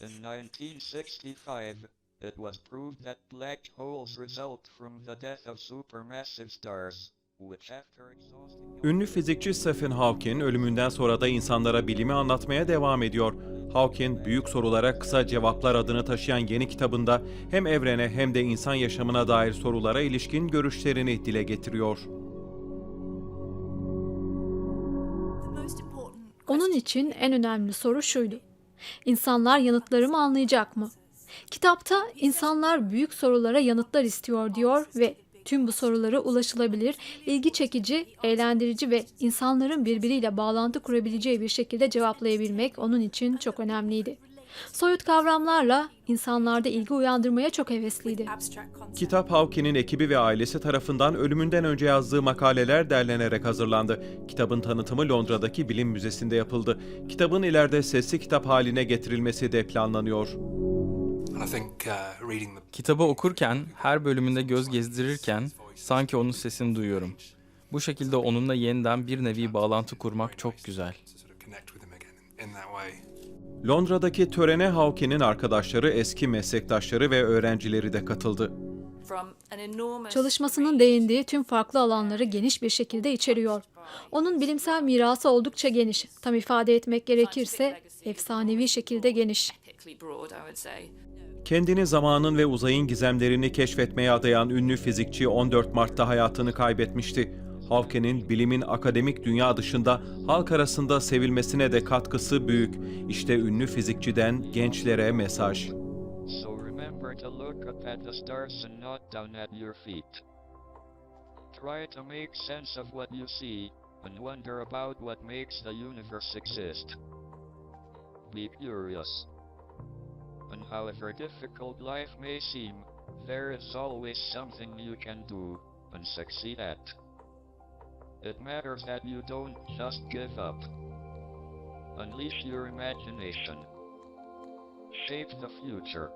In 1965, it was proved that black holes result from the death of supermassive stars, which after exhausting... Ünlü fizikçi Stephen Hawking ölümünden sonra da insanlara bilimi anlatmaya devam ediyor. Hawking, Büyük Sorulara Kısa Cevaplar adını taşıyan yeni kitabında hem evrene hem de insan yaşamına dair sorulara ilişkin görüşlerini dile getiriyor. Onun için en önemli soru şuydu. İnsanlar yanıtlarımı anlayacak mı? Kitapta insanlar büyük sorulara yanıtlar istiyor diyor ve tüm bu soruları ulaşılabilir, ilgi çekici, eğlendirici ve insanların birbiriyle bağlantı kurabileceği bir şekilde cevaplayabilmek onun için çok önemliydi. Soyut kavramlarla insanlarda ilgi uyandırmaya çok hevesliydi. Kitap Hawking'in ekibi ve ailesi tarafından ölümünden önce yazdığı makaleler derlenerek hazırlandı. Kitabın tanıtımı Londra'daki Bilim Müzesi'nde yapıldı. Kitabın ileride sesli kitap haline getirilmesi de planlanıyor. Uh, Kitabı okurken, her bölümünde göz gezdirirken sanki onun sesini duyuyorum. Bu şekilde onunla yeniden bir nevi bağlantı kurmak çok güzel. Londra'daki törene Hawking'in arkadaşları, eski meslektaşları ve öğrencileri de katıldı. Çalışmasının değindiği tüm farklı alanları geniş bir şekilde içeriyor. Onun bilimsel mirası oldukça geniş. Tam ifade etmek gerekirse efsanevi şekilde geniş. Kendini zamanın ve uzayın gizemlerini keşfetmeye adayan ünlü fizikçi 14 Mart'ta hayatını kaybetmişti. Hawking'in bilimin akademik dünya dışında halk arasında sevilmesine de katkısı büyük. İşte ünlü fizikçiden gençlere mesaj. So remember to look up at the stars and not down at your feet. Try to make sense of what you see, and wonder about what makes the universe exist. Be curious. And however difficult life may seem, there is always something you can do, and succeed at. It matters that you don't just give up. Unleash your imagination. Shape the future.